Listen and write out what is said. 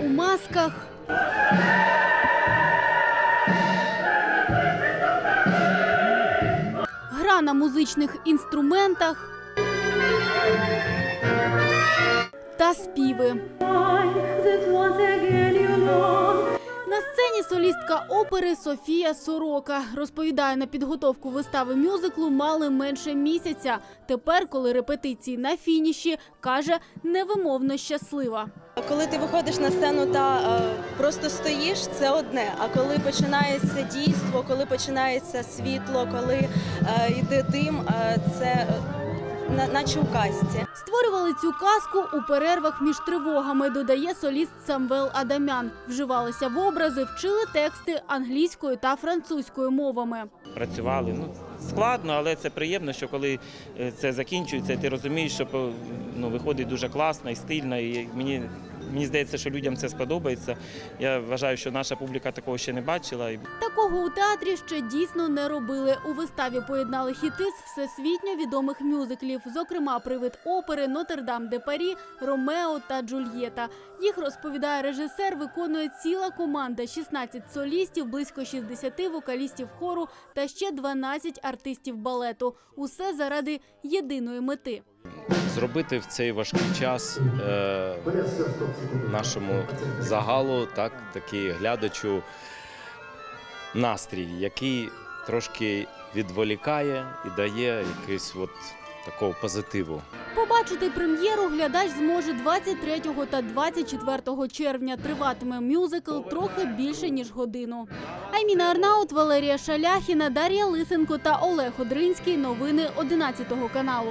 у масках. Гра на музичних інструментах та співи. Солістка опери Софія Сорока розповідає, на підготовку вистави мюзиклу мали менше місяця. Тепер, коли репетиції на фініші, каже, невимовно щаслива. Коли ти виходиш на сцену та е, просто стоїш, це одне. А коли починається дійство, коли починається світло, коли е, йде дим, е, це наче у казці. Створювали цю казку у перервах між тривогами, додає соліст Самвел Адамян. Вживалися в образи, вчили тексти англійською та французькою мовами. працювали. Ну, складно, але це приємно, що коли е, це закінчується, ти розумієш, що по- ну, виходить дуже класно і стильно. І мені, мені здається, що людям це сподобається. Я вважаю, що наша публіка такого ще не бачила. Такого у театрі ще дійсно не робили. У виставі поєднали хіти з всесвітньо відомих мюзиклів, зокрема привид опери Нотр-Дам де Парі, Ромео та Джульєта. Їх розповідає режисер, виконує ціла команда: 16 солістів, близько 60 вокалістів хору та ще 12 артистів балету. Усе заради єдиної мети. Зробити в цей важкий час е, нашому загалу, так, такий глядачу настрій, який трошки відволікає і дає якийсь от такого позитиву. Побачити прем'єру глядач зможе 23 та 24 червня. Триватиме мюзикл трохи більше ніж годину. Айміна Арнаут, Валерія Шаляхіна, Дар'я Лисенко та Олег Одринський. Новини 11 каналу.